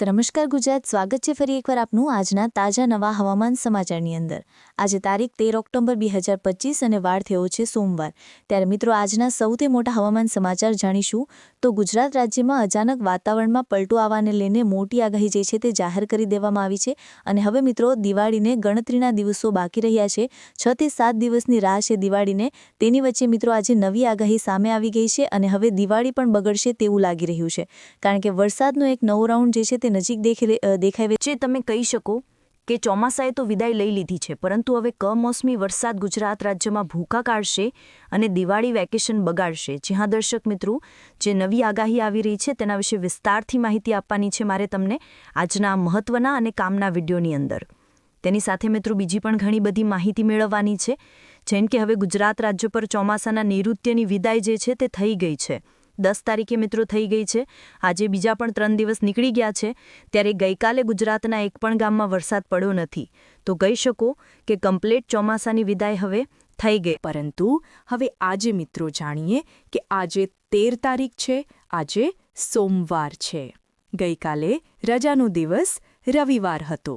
નમસ્કાર ગુજરાત, સ્વાગત છે ફરી એકવાર આપનું આજના તાજા નવા હવામાન સમાચારની અંદર. આજે તારીખ તેર ઓક્ટોબર બે હજાર પચીસ અને વાર થયો છે સોમવાર. ત્યારે મિત્રો, આજના સૌથી મોટા હવામાન સમાચાર જાણીશું તો ગુજરાત રાજ્યમાં અચાનક વાતાવરણમાં પલટો આવવાને લઈને મોટી આગાહી જે છે તે જાહેર કરી દેવામાં આવી છે. અને હવે મિત્રો, દિવાળીને ગણતરીના દિવસો બાકી રહ્યા છે. છ થી સાત દિવસની રાહ છે દિવાળીને. તેની વચ્ચે મિત્રો, આજે નવી આગાહી સામે આવી ગઈ છે અને હવે દિવાળી પણ બગડશે તેવું લાગી રહ્યું છે. કારણ કે વરસાદનો એક નવો રાઉન્ડ જે છે તે નજીક દેખી દેખાય છે તમે કહી શકો કે ચોમાસાએ તો વિદાય લઈ લીધી છે, પરંતુ હવે કમોસમી વરસાદ ગુજરાત રાજ્યમાં ભૂકા કાઢશે અને દિવાળી વેકેશન બગાડશે. જ્યાં દર્શક મિત્રો, જે નવી આગાહી આવી રહી છે તેના વિશે વિસ્તારથી માહિતી આપવાની છે મારે તમને આજના મહત્વના અને કામના વિડીયોની અંદર. તેની સાથે મિત્રો બીજી પણ ઘણી બધી માહિતી મેળવવાની છે, જેમ કે હવે ગુજરાત રાજ્ય પર ચોમાસાના નૈઋત્યની વિદાય જે છે તે થઈ ગઈ છે. દસ તારીખે મિત્રો થઈ ગઈ છે. આજે બીજા પણ ત્રણ દિવસ નીકળી ગયા છે. ત્યારે ગઈકાલે ગુજરાતના એક પણ ગામમાં વરસાદ પડ્યો નથી. તો કહી શકો કે કમ્પ્લેટ ચોમાસાની વિદાય હવે થઈ ગઈ. પરંતુ હવે આજે મિત્રો જાણીએ કે આજે તેર તારીખ છે. આજે સોમવાર છે. ગઈકાલે રજાનો દિવસ રવિવાર હતો.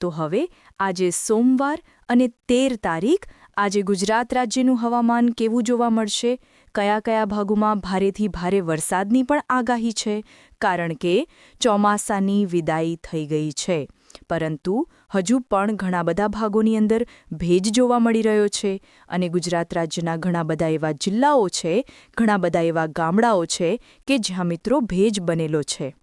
તો હવે આજે સોમવાર અને તેર તારીખ આજે ગુજરાત રાજ્યનું હવામાન કેવું જોવા મળશે? કયા કયા ભાગોમાં ભારેથી ભારે વરસાદની પણ આગાહી છે, કારણ કે ચોમાસાની વિદાય થઈ ગઈ છે. પરંતુ હજુ પણ ઘણા બધા ભાગોની અંદર ભેજ જોવા મળી રહ્યો છે અને ગુજરાત રાજ્યના ઘણા બધા એવા જિલ્લાઓ છે, ઘણા બધા એવા ગામડાઓ છે કે જ્યાં મિત્રો ભેજ બનેલો છે.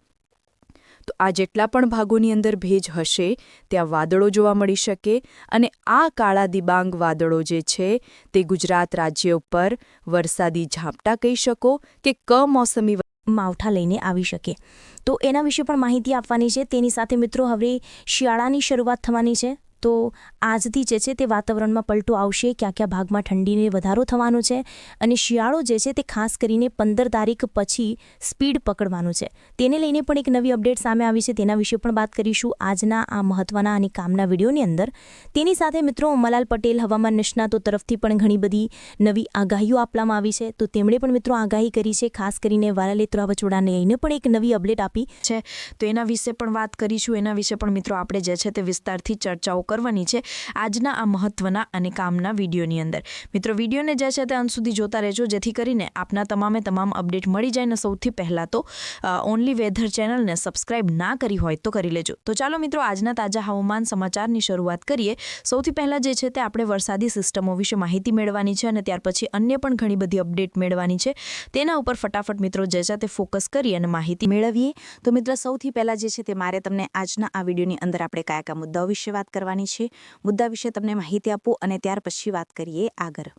તો આ જેટલા પણ ભાગોની અંદર ભેજ હશે, ત્યાં વાદળો જોવા મળી શકે અને આ કાળા દિબાંગ વાદળો જે છે તે ગુજરાત રાજ્ય ઉપર વરસાદી ઝાપટા કહી શકો કે કમોસમી માવઠા લઈને આવી શકે. તો એના વિશે પણ માહિતી આપવાની છે. તેની સાથે મિત્રો, હવે શિયાળાની શરૂઆત થવાની છે. તો આજથી જે છે તે વાતાવરણમાં પલટો આવશે. ક્યાં ક્યાં ભાગમાં ઠંડીને વધારો થવાનો છે અને શિયાળો જે છે તે ખાસ કરીને પંદર તારીખ પછી સ્પીડ પકડવાનું છે. તેને લઈને પણ એક નવી અપડેટ સામે આવી છે. તેના વિશે પણ વાત કરીશું આજના આ મહત્ત્વના અને કામના વિડીયોની અંદર. તેની સાથે મિત્રો મલાલ પટેલ હવામાન નિષ્ણાતો તરફથી પણ ઘણી બધી નવી આગાહીઓ આપવામાં આવી છે. તો તેમણે પણ મિત્રો આગાહી કરી છે. ખાસ કરીને વાલાલેત્રા વચોડાને લઈને પણ એક નવી અપડેટ આપી છે. તો એના વિશે પણ વાત કરીશું. એના વિશે પણ મિત્રો આપણે જે છે તે વિસ્તારથી ચર્ચાઓ કરવાની છે આજના આ મહત્વના અને કામના વિડીયોની અંદર. મિત્રો, વિડીયોને જે છે તે અંત સુધી જોતા રહેજો, જેથી કરીને આપના તમામે તમામ અપડેટ મળી જાય ને સૌથી પહેલાં તો ઓનલી વેધર ચેનલને સબસ્ક્રાઇબ ના કરી હોય તો કરી લેજો. તો ચાલો મિત્રો, આજના તાજા હવામાન સમાચારની શરૂઆત કરીએ. સૌથી પહેલાં જે છે તે આપણે વરસાદી સિસ્ટમો વિશે માહિતી મેળવવાની છે અને ત્યાર પછી અન્ય પણ ઘણી બધી અપડેટ મેળવવાની છે. તેના ઉપર ફટાફટ મિત્રો જે છે તે ફોકસ કરી અને માહિતી મેળવીએ. તો મિત્રો, સૌથી પહેલાં જે છે તે મારે તમને આજના આ વિડીયોની અંદર આપણે કયા કયા મુદ્દાઓ વિશે વાત કરવાની છે. મુદ્દા વિશે તમને માહિતી આપું અને ત્યાર પછી વાત કરીએ આગળ.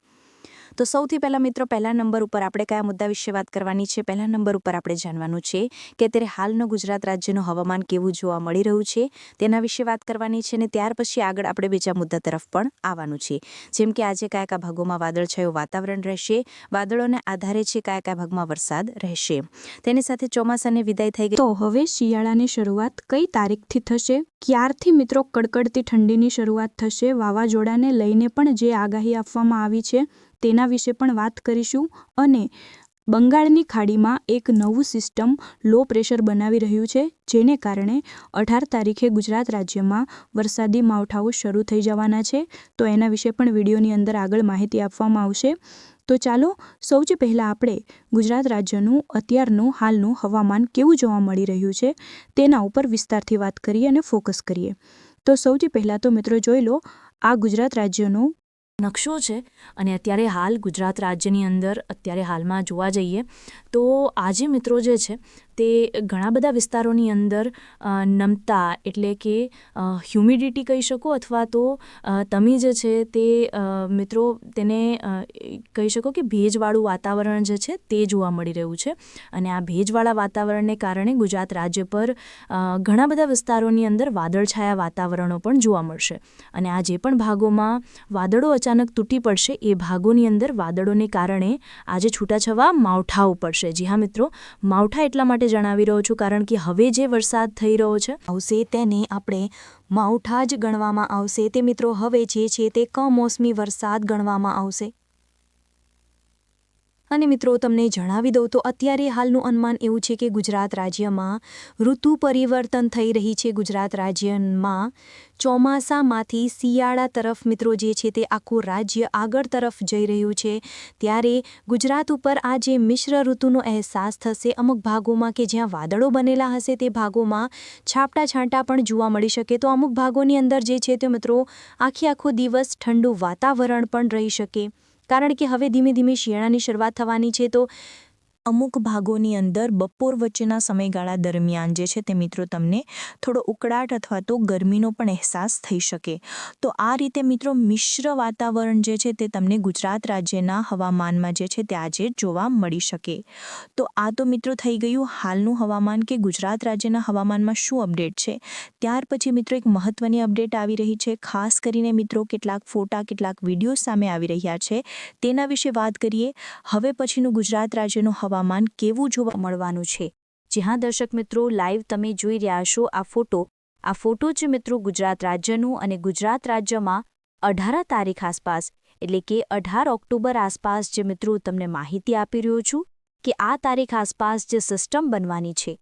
તો સૌથી પહેલાં મિત્રો, પહેલા નંબર ઉપર આપણે કયા મુદ્દા વિશે વાત કરવાની છે? પહેલા નંબર ઉપર આપણે જાણવાનું છે કે અત્યારે હાલનું ગુજરાત રાજ્યનું હવામાન કેવું જોવા મળી રહ્યું છે, તેના વિશે વાત કરવાની છે અને ત્યાર પછી આગળ આપણે બીજા મુદ્દા તરફ પણ આવવાનું છે. જેમ કે આજે કયા કયા ભાગોમાં વાદળછાયું વાતાવરણ રહેશે, વાદળોને આધારે છે કયા કયા ભાગમાં વરસાદ રહેશે. તેની સાથે ચોમાસાને વિદાય થઈ ગઈ. તો હવે શિયાળાની શરૂઆત કઈ તારીખથી થશે? ક્યારથી મિત્રો કડકડતી ઠંડીની શરૂઆત થશે? વાવાઝોડાને લઈને પણ જે આગાહી આપવામાં આવી છે તેના વિશે પણ વાત કરીશું અને બંગાળની ખાડીમાં એક નવું સિસ્ટમ લો પ્રેશર બનાવી રહ્યું છે, જેને કારણે અઢાર તારીખે ગુજરાત રાજ્યમાં વરસાદી માવઠાઓ શરૂ થઈ જવાના છે. તો એના વિશે પણ વિડીયોની અંદર આગળ માહિતી આપવામાં આવશે. તો ચાલો, સૌથી પહેલાં આપણે ગુજરાત રાજ્યનું, અત્યારનું, હાલનું હવામાન કેવું જોવા મળી રહ્યું છે, તેના ઉપર વિસ્તારથી વાત કરીએ અને ફોકસ કરીએ. તો સૌથી પહેલાં તો મિત્રો જોઈ લો, આ ગુજરાત રાજ્યનું નકશો છે અને અત્યારે હાલ ગુજરાત રાજ્યની અંદર અત્યારે હાલમાં જોવા જઈએ તો આજે મિત્રો જે છે, તે ઘણા બધા વિસ્તારોની અંદર નમતા એટલે કે હ્યુમિડિટી કહી શકો અથવા તો તમે જે છે તે મિત્રો તેને કહી શકો કે ભેજવાળું વાતાવરણ જે છે તે જોવા મળી રહ્યું છે. અને આ ભેજવાળા વાતાવરણને કારણે ગુજરાત રાજ્ય પર ઘણા બધા વિસ્તારોની અંદર વાદળછાયા વાતાવરણો પણ જોવા મળશે. અને આ જે પણ ભાગોમાં વાદળો અચાનક તૂટી પડશે, એ ભાગોની અંદર વાદળોને કારણે આજે છૂટાછવા માવઠાઓ પડશે. જી હા, મિત્રો. માવઠા એટલા માટે જણાવી રહ્યો છું કારણ કે હવે જે વરસાદ થઈ રહ્યો છે, આવશે તેને આપણે માવઠા જ ગણવામાં આવશે. તે મિત્રો, હવે જે છે તે કમોસમી વરસાદ ગણવામાં આવશે. અને મિત્રો, તમને જણાવી દઉં તો અત્યારે હાલનું અનુમાન એવું છે કે ગુજરાત રાજ્યમાં ઋતુ પરિવર્તન થઈ રહી છે. ગુજરાત રાજ્યમાં ચોમાસામાંથી શિયાળા તરફ મિત્રો જે છે તે આખું રાજ્ય આગળ તરફ જઈ રહ્યું છે. ત્યારે ગુજરાત ઉપર આ જે મિશ્ર ઋતુનો અહેસાસ થશે. અમુક ભાગોમાં કે જ્યાં વાદળો બનેલા હશે તે ભાગોમાં છાપટા છાંટા પણ જોવા મળી શકે. તો અમુક ભાગોની અંદર જે છે તે મિત્રો આખી આખો દિવસ ઠંડુ વાતાવરણ પણ રહી શકે. કારણ કે હવે ધીમે ધીમે શિયાળાની શરૂઆત થવાની છે તો અમુક ભાગોની અંદર બપોર વચ્ચેના સમયગાળા દરમિયાન જે છે તે મિત્રો તમને થોડો ઉકળાટ અથવા તો ગરમીનો પણ અહેસાસ થઈ શકે. તો આ રીતે મિત્રો મિશ્ર વાતાવરણ જે છે તે તમને ગુજરાત રાજ્યના હવામાનમાં જે છે તે આજે જોવા મળી શકે. તો આ તો મિત્રો થઈ ગયું હાલનું હવામાન કે ગુજરાત રાજ્યના હવામાનમાં શું અપડેટ છે? ત્યાર પછી મિત્રો એક મહત્વની અપડેટ આવી રહી છે. ખાસ કરીને મિત્રો કેટલાક ફોટા, કેટલાક વીડિયો સામે આવી રહ્યા છે. તેના વિશે વાત કરીએ. હવે પછીનું ગુજરાત રાજ્યનું હવામાન કેવું જોવા મળવાનું છે? જ્યાં દર્શક મિત્રો લાઈવ તમે જોઈ રહ્યા છો આ ફોટો આ ફોટો છે મિત્રો ગુજરાત રાજ્યનું અને ગુજરાત રાજ્યમાં અઢાર તારીખ આસપાસ, એટલે કે અઢાર ઓક્ટોબર આસપાસ જે મિત્રો તમને માહિતી આપી રહ્યો છું કે આ તારીખ આસપાસ જે સિસ્ટમ બનવાની છે.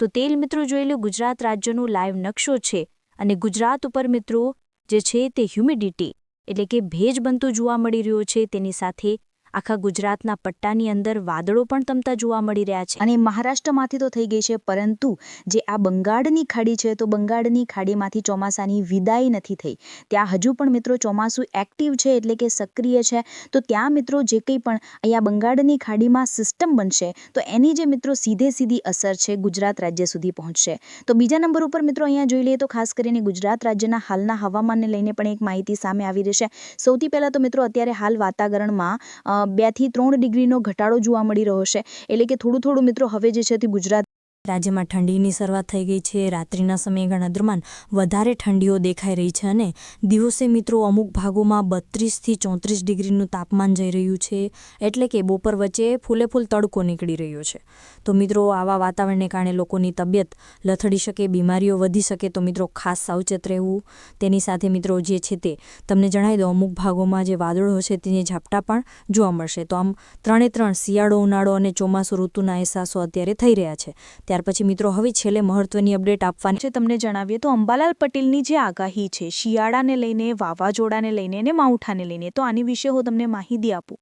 તો તેલ મિત્રો જોઈ લો, ગુજરાત રાજ્યનું લાઈવ નકશો છે અને ગુજરાત ઉપર મિત્રો જે છે તે હ્યુમિડિટી એટલે કે ભેજ બનતો જોવા મળી રહ્યો છે તેની સાથે આખા ગુજરાતના પટ્ટાની અંદર વાદળો પણ તમતા જોવા મળી રહ્યા છે. અને મહારાષ્ટ્રમાંથી તો થઈ ગઈ છે, પરંતુ જે આ બંગાળની ખાડી છે, તો બંગાળની ખાડીમાંથી ચોમાસાની વિદાય નથી થઈ. ત્યાં હજુ પણ મિત્રો ચોમાસું એક્ટિવ છે એટલે કે સક્રિય છે. તો ત્યાં મિત્રો જે કંઈ પણ અહીંયા બંગાળની ખાડીમાં સિસ્ટમ બનશે, તો એની જે મિત્રો સીધે સીધી અસર છે ગુજરાત રાજ્ય સુધી પહોંચશે. તો બીજા નંબર ઉપર મિત્રો અહીંયા જોઈ લઈએ તો ખાસ કરીને ગુજરાત રાજ્યના હાલના હવામાનને લઈને પણ એક માહિતી સામે આવી રહી છે. સૌથી પહેલાં તો મિત્રો અત્યારે હાલ વાતાવરણમાં બેથી ત્રણ ડિગ્રીનો ઘટાડો જોવા મળી રહ્યો છે. એટલે કે થોડું થોડું મિત્રો હવે જે છે તે ગુજરાત રાજ્યમાં ઠંડીની શરૂઆત થઈ ગઈ છે. રાત્રિના સમયગાળા દરમિયાન વધારે ઠંડીઓ દેખાઈ રહી છે અને દિવસે મિત્રો અમુક ભાગોમાં બત્રીસથી ચોત્રીસ ડિગ્રીનું તાપમાન જઈ રહ્યું છે. એટલે કે બપોર વચ્ચે ફૂલેફૂલ તડકો નીકળી રહ્યો છે. તો મિત્રો, આવા વાતાવરણને કારણે લોકોની તબિયત લથડી શકે, બીમારીઓ વધી શકે, તો મિત્રો ખાસ સાવચેત રહેવું. તેની સાથે મિત્રો જે છે તે તમને જણાવી દો અમુક ભાગોમાં જે વાદળો છે તેની ઝાપટા પણ જોવા મળશે. તો આમ ત્રણે ત્રણ શિયાળો, ઉનાળો અને ચોમાસું ઋતુના અહેસાસો અત્યારે થઈ રહ્યા છે. ત્યાર પછી મિત્રો હવે છેલ્લે મહત્વની અપડેટ આપવાની છે. તમને જણાવીએ તો અંબાલાલ પટેલની જે આગાહી છે, શિયાળાને લઈને, વાવાઝોડાને લઈને અને માવઠાને લઈને, તો આની વિશે હું તમને માહિતી આપું.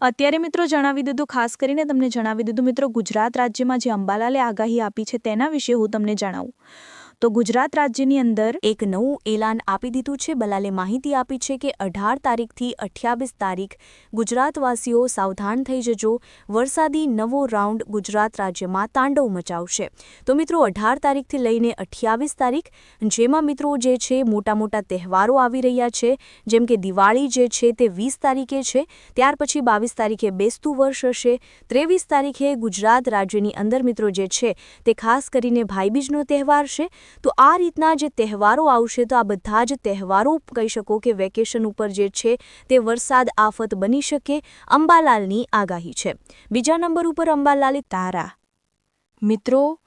અત્યારે મિત્રો જણાવી દીધું, ખાસ કરીને તમને જણાવી દીધું મિત્રો ગુજરાત રાજ્યમાં જે અંબાલાલે આગાહી આપી છે તેના વિશે હું તમને જણાવું. તો ગુજરાત રાજ્યની અંદર એક નવું એલાન આપી દીધું છે. બલાલે માહિતી આપી છે કે અઢાર તારીખથી અઠ્યાવીસ તારીખ ગુજરાતવાસીઓ સાવધાન થઈ જજો. વરસાદી નવો રાઉન્ડ ગુજરાત રાજ્યમાં તાંડવ મચાવશે. તો મિત્રો, અઢાર તારીખથી લઈને અઠ્યાવીસ તારીખ, જેમાં મિત્રો જે છે મોટા મોટા તહેવારો આવી રહ્યા છે. જેમ કે દિવાળી જે છે તે વીસ તારીખે છે. ત્યાર પછી બાવીસ તારીખે બેસતું વર્ષ હશે. ત્રેવીસ તારીખે ગુજરાત રાજ્યની અંદર મિત્રો જે છે તે ખાસ કરીને ભાઈબીજનો તહેવાર છે. તો આ રીતના જે તહેવારો આવશે, તો આ બધા જ તહેવારો કહી શકો કે વેકેશન ઉપર જે છે, તે વરસાદ આફત બની શકે, અંબાલાલની આગાહી છે. બીજા નંબર ઉપર અંબાલાલે તારા. મિત્રો,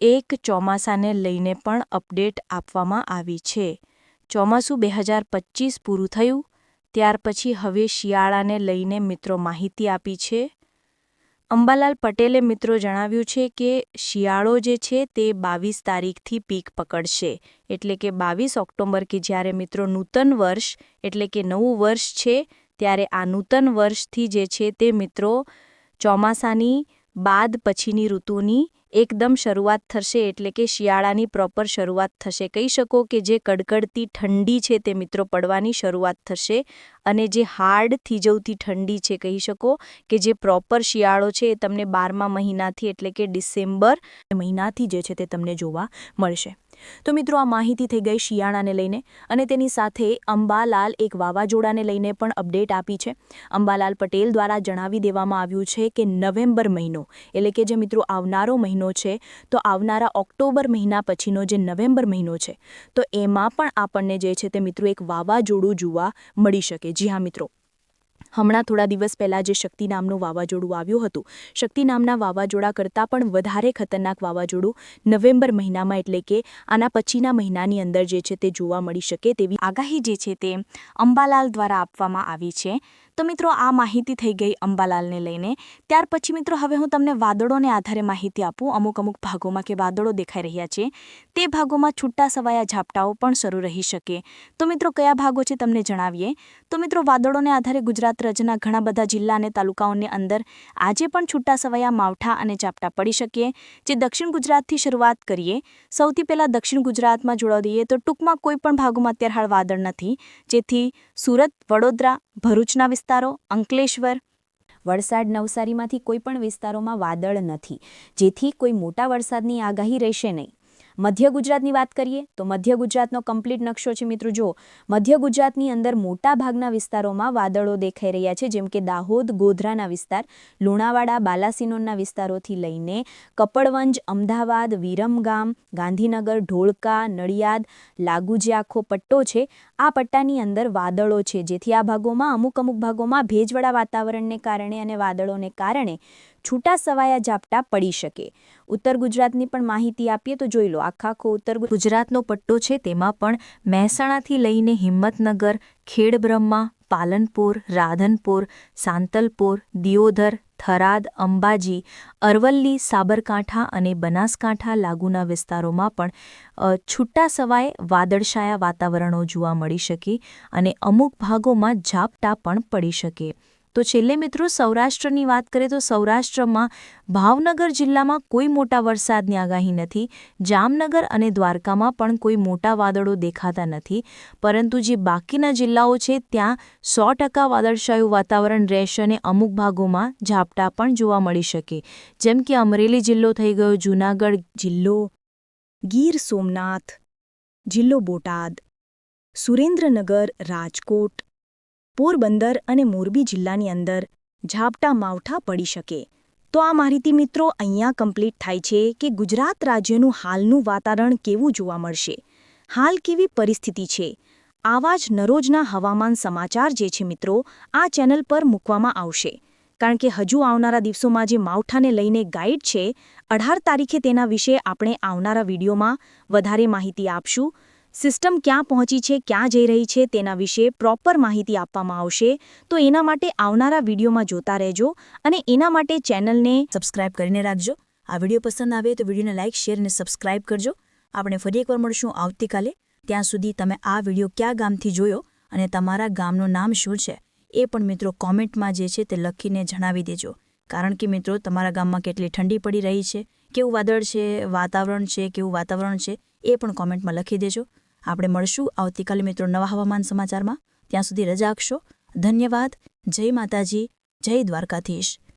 એક ચોમાસાને લઈને પણ અપડેટ આપવામાં આવી છે. ચોમાસું બે હજાર પૂરું થયું, ત્યાર પછી હવે શિયાળાને લઈને મિત્રો માહિતી આપી છે. અંબાલાલ પટેલે મિત્રો જણાવ્યું છે કે શિયાળો જે છે તે બાવીસ તારીખથી પીક પકડશે. એટલે કે બાવીસ ઓક્ટોબર કે જ્યારે મિત્રો નૂતન વર્ષ, એટલે કે નવું વર્ષ છે, ત્યારે આ નૂતન વર્ષથી જે છે તે મિત્રો ચોમાસાની બાદ પછીની ઋતુની એકદમ શરૂઆત થશે એટલે કે શિયાળાની પ્રોપર શરૂઆત થશે. કહી શકો કે જે કડકડતી ઠંડી છે તે મિત્રો પડવાની શરૂઆત થશે અને જે હાર્ડ થીજવતી ઠંડી છે, કહી શકો કે જે પ્રોપર શિયાળો છે એ તમને બારમા મહિનાથી એટલે કે ડિસેમ્બર મહિનાથી જે છે તે તમને જોવા મળશે. તો મિત્રો, આ માહિતી થઈ ગઈ શિયાળાને લઈને અને તેની સાથે અંબાલાલ એક વાવાઝોડાને લઈને પણ અપડેટ આપી છે. અંબાલાલ પટેલ દ્વારા જણાવી દેવામાં આવ્યું છે કે નવેમ્બર મહિનો, એટલે કે જે મિત્રો આવનારો મહિનો છે, તો આવનારા ઓક્ટોબર મહિના પછીનો જે નવેમ્બર મહિનો છે, તો એમાં પણ આપણને જે છે તે મિત્રો એક વાવાઝોડું જોવા મળી શકે. જી હા મિત્રો. હમણાં થોડા દિવસ પહેલાં જે શક્તિ નામનું વાવાઝોડું આવ્યું હતું, શક્તિ નામના વાવાઝોડા કરતાં પણ વધારે ખતરનાક વાવાઝોડું નવેમ્બર મહિનામાં એટલે કે આના પછીના મહિનાની અંદર જે છે તે જોવા મળી શકે તેવી આગાહી જે છે તે અંબાલાલ દ્વારા આપવામાં આવી છે. તો મિત્રો, આ માહિતી થઈ ગઈ અંબાલાલને લઈને. ત્યાર પછી મિત્રો, હવે હું તમને વાદળોને આધારે માહિતી આપું. અમુક અમુક ભાગોમાં કે વાદળો દેખાઈ રહ્યા છે. તે ભાગોમાં છૂટા સવાયા ઝાપટાઓ પણ શરૂ રહી શકે. તો મિત્રો, કયા ભાગો છે તમને જણાવીએ? તો મિત્રો, વાદળોને આધારે ગુજરાત રાજ્યના ઘણા બધા જિલ્લા અને તાલુકાઓની અંદર આજે પણ છૂટા સવાયા માવઠા અને ઝાપટા પડી શકે. જે દક્ષિણ ગુજરાતથી શરૂઆત કરીએ, સૌથી પહેલાં દક્ષિણ ગુજરાતમાં જોડાવ દઈએ તો ટૂંકમાં કોઈ પણ ભાગોમાં અત્યારે હાલ વાદળ નથી. જેથી સુરત, વડોદરા, ભરૂચના વિસ્તારો, અંકલેશ્વર, વલસાડ, નવસારીમાંથી કોઈ પણ વિસ્તારોમાં વાદળ નથી. જેથી કોઈ મોટા વરસાદની આગાહી રહેશે નહીં. મધ્ય ગુજરાતની વાત કરીએ તો મધ્ય ગુજરાતનો કમ્પ્લીટ નકશો છે મિત્રો જો મધ્ય ગુજરાતની અંદર મોટા ભાગના વિસ્તારોમાં વાદળો દેખાઈ રહ્યા છે, જેમ કે દાહોદ, ગોધરાના વિસ્તાર, લુણાવાડા બાલાસિનોરના વિસ્તારોથી લઈને કપડવંજ, અમદાવાદ, વિરમગામ, ગાંધીનગર, ઢોળકા, નડિયાદ, લાગુ જે આખો પટ્ટો છે, આ પટ્ટાની અંદર વાદળો છે. જેથી આ ભાગોમાં અમુક અમુક ભાગોમાં ભેજવાળા વાતાવરણને કારણે અને વાદળોને કારણે છૂટા સવાયા ઝાપટા પડી શકે. ઉત્તર ગુજરાતની પણ માહિતી આપીએ તો જોઈ લો આખા આખો ઉત્તર ગુજરાતનો પટ્ટો છે, તેમાં પણ મહેસાણાથી લઈને હિંમતનગર, ખેડબ્રહ્મા, પાલનપુર, રાધનપુર, સાંતલપુર, દિયોદર, થરાદ, અંબાજી, અરવલ્લી, સાબરકાંઠા અને બનાસકાંઠા લાગુના વિસ્તારોમાં પણ છૂટા સવાય વાદળછાયા વાતાવરણો જોવા મળી શકે અને અમુક ભાગોમાં ઝાપટા પણ પડી શકે. તો છેલ્લે મિત્રો સૌરાષ્ટ્રની વાત કરીએ તો સૌરાષ્ટ્રમાં ભાવનગર જિલ્લામાં કોઈ મોટા વરસાદની આગાહી નથી. જામનગર અને દ્વારકામાં પણ કોઈ મોટા વાદળો દેખાતા નથી. પરંતુ જે બાકીના જિલ્લાઓ છે, ત્યાં સો ટકા વાદળશાયું વાતાવરણ રહેશે અને અમુક ભાગોમાં ઝાપટા પણ જોવા મળી શકે. જેમ કે અમરેલી જિલ્લો થઈ ગયો, જૂનાગઢ જિલ્લો, ગીર સોમનાથ જિલ્લો બોટાદ, સુરેન્દ્રનગર રાજકોટ પોરબંદર અને મોરબી જિલ્લાની અંદર ઝાપટા માવઠા પડી શકે. તો આ માહિતી મિત્રો અહીંયા કમ્પ્લીટ થાય છે કે ગુજરાત રાજ્યનું હાલનું વાતાવરણ કેવું જોવા મળશે. હાલ કેવી પરિસ્થિતિ છે? આવા જ નરોજના હવામાન સમાચાર જે છે મિત્રો, આ ચેનલ પર મૂકવામાં આવશે. કારણ કે હજુ આવનારા દિવસોમાં જે માવઠાને લઈને ગાઈડ છે, અઢાર તારીખે તેના વિશે આપણે આવનારા વિડીયોમાં વધારે માહિતી આપશું. સિસ્ટમ ક્યાં પહોંચી છે, ક્યાં જઈ રહી છે, તેના વિશે પ્રોપર માહિતી આપવામાં આવશે. તો એના માટે આવનારા વિડીયોમાં જોતા રહેજો અને એના માટે ચેનલને સબસ્ક્રાઇબ કરીને રાખજો. આ વીડિયો પસંદ આવે તો વિડીયોને લાઇક શેર અને સબસ્ક્રાઇબ કરજો. આપણે ફરી એકવાર મળશું આવતીકાલે. ત્યાં સુધી તમે આ વીડિયો કયા ગામથી જોયો અને તમારા ગામનું નામ શું છે, એ પણ મિત્રો કોમેન્ટમાં જે છે તે લખીને જણાવી દેજો. કારણ કે મિત્રો, તમારા ગામમાં કેટલી ઠંડી પડી રહી છે, કેવું વાદળ છે, વાતાવરણ છે, કેવું વાતાવરણ છે, એ પણ કોમેન્ટમાં લખી દેજો. આપણે મળશું આવતીકાલે મિત્રો નવા હવામાન સમાચારમાં. ત્યાં સુધી રજા આપશો. ધન્યવાદ. જય માતાજી. જય દ્વારકાધીશ.